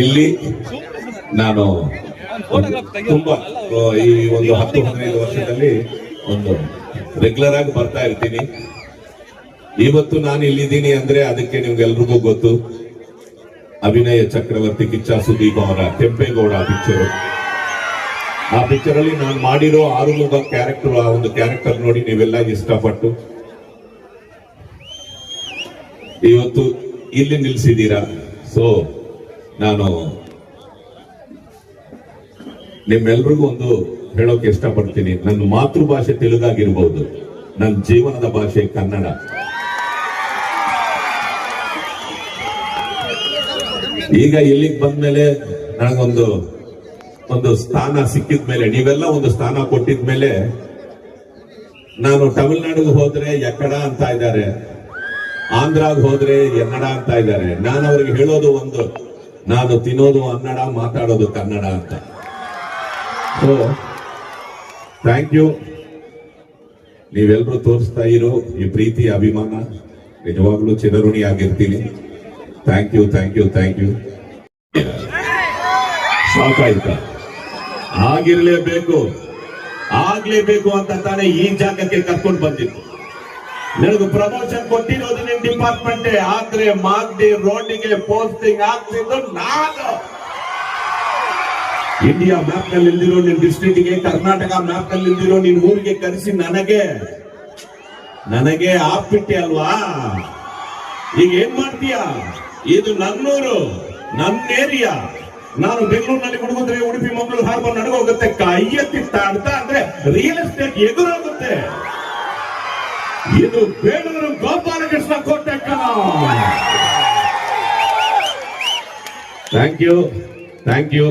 ಇಲ್ಲಿ ನಾನು ತುಂಬಾ ಈ ಒಂದು ಹತ್ತು, ಹದಿನೈದು ವರ್ಷದಲ್ಲಿ ಒಂದು ರೆಗ್ಯುಲರ್ ಆಗಿ ಬರ್ತಾ ಇರ್ತೀನಿ. ಇವತ್ತು ನಾನು ಇಲ್ಲಿದ್ದೀನಿ ಅಂದ್ರೆ ಅದಕ್ಕೆ ನಿಮ್ಗೆಲ್ರಿಗೂ ಗೊತ್ತು. ಅಭಿನಯ ಚಕ್ರವರ್ತಿ ಕಿಚ್ಚ ಸುದೀಪ್ ಅವರ ಕೆಂಪೇಗೌಡ ಪಿಕ್ಚರ್ ಆ ಪಿಕ್ಚರ್ ಅಲ್ಲಿ ನಾನು ಮಾಡಿರೋ ಆರುಮುಗ ಕ್ಯಾರೆಕ್ಟರ್ ಆ ಒಂದು ಕ್ಯಾರೆಕ್ಟರ್ ನೋಡಿ ನೀವೆಲ್ಲ ಇಷ್ಟಪಟ್ಟು. ಇವತ್ತು ಇಲ್ಲಿ ನಿಲ್ಸಿದ್ದೀರಾ? ಸೊ ನಾನು ನಿಮ್ಮೆಲ್ರಿಗೂ ಒಂದು ಹೇಳೋಕೆ ಇಷ್ಟಪಡ್ತೀನಿ. ನನ್ನ ಮಾತೃಭಾಷೆ ತೆಲುಗಾಗಿರ್ಬಹುದು ನನ್ನ ಜೀವನದ ಭಾಷೆ ಕನ್ನಡ. ಈಗ ಇಲ್ಲಿಗೆ ಬಂದ್ಮೇಲೆ ನನಗೊಂದು, ಒಂದು ಸ್ಥಾನ ಸಿಕ್ಕಿದ ಮೇಲೆ ನೀವೆಲ್ಲ ಒಂದು ಸ್ಥಾನ ಕೊಟ್ಟಿದ ಮೇಲೆ ನಾನು ತಮಿಳ್ನಾಡಿಗೆ ಹೋದ್ರೆ ಎಕ್ಕಡ ಅಂತ ಇದ್ದಾರೆ. ಆಂಧ್ರಾಗ ಹೋದ್ರೆ ಎನ್ನಡ ಅಂತ ಇದ್ದಾರೆ. ನಾನು ಅವ್ರಿಗೆ ಹೇಳೋದು ಒಂದು ನಾನು ತಿನ್ನೋದು ಅನ್ನಡ, ಮಾತಾಡೋದು ಕನ್ನಡ ಅಂತ. ಸೊ ಥ್ಯಾಂಕ್ ಯು ನೀವೆಲ್ಲರೂ ತೋರಿಸ್ತಾ ಇರೋ ಈ ಪ್ರೀತಿ, ಅಭಿಮಾನ ನಿಜವಾಗ್ಲೂ ಚಿರಋಣಿ ಆಗಿರ್ತೀನಿ. Thank you thank you thank you ಸಾಕಾಯ್ತ? ಆಗಿರ್ಲೇಬೇಕು. ಆಗ್ಲೇಬೇಕು ಅಂತ ತಾನೇ ಈ ಜಾಗಕ್ಕೆ ಕರ್ಕೊಂಡು ಬಂದಿತ್ತು ನನಗೆ ಪ್ರಮೋಷನ್ ಕೊಟ್ಟಿರೋದು ನಿಮ್ ಡಿಪಾರ್ಟ್ಮೆಂಟ್ ಆದ್ರೆ ಮಾಗ್ಡಿ ರೋಡಿಗೆ ಪೋಸ್ಟಿಂಗ್ ಆಗ್ತಿದ್ದು ನಾನು. ಇಂಡಿಯಾ ಮ್ಯಾಪ್ನಲ್ಲಿ ಇಲ್ದಿರೋ ನಿನ್ ಡಿಸ್ಟ್ರಿಕ್ಟ್ಗೆ, ಕರ್ನಾಟಕ ಮ್ಯಾಪ್ನಲ್ಲಿ ಇಲ್ದಿರೋ ನಿನ್ ಊರಿಗೆ ಕರೆಸಿ ನನಗೆ. ನನಗೆ ಆಪ್ಬಿಟ್ಟೆ ಅಲ್ವಾ? ಈಗ ಏನ್ ಮಾಡ್ತೀಯ? ಇದು ನನ್ನೂರು ನನ್ನ ಏರಿಯಾ ನಾನು ಬೆಂಗಳೂರಿನಲ್ಲಿ ಹುಡುಗಿದ್ರೆ ಉಡುಪಿ, ಮಂಗಳೂರು, ಹಾರ್ಬರ್ ನಡಗೋಗುತ್ತೆ ಕೈ ಎತ್ತಿ ತಾಡ್ತಾ ಅಂದ್ರೆ ರಿಯಲ್ ಎಸ್ಟೇಟ್ ಎದುರಾಗುತ್ತೆ. ಇದು ಬೇಲೂರು ಗೋಪಾಲಕೃಷ್ಣ ಕೋಟೆ ಥ್ಯಾಂಕ್ ಯು ಥ್ಯಾಂಕ್ ಯು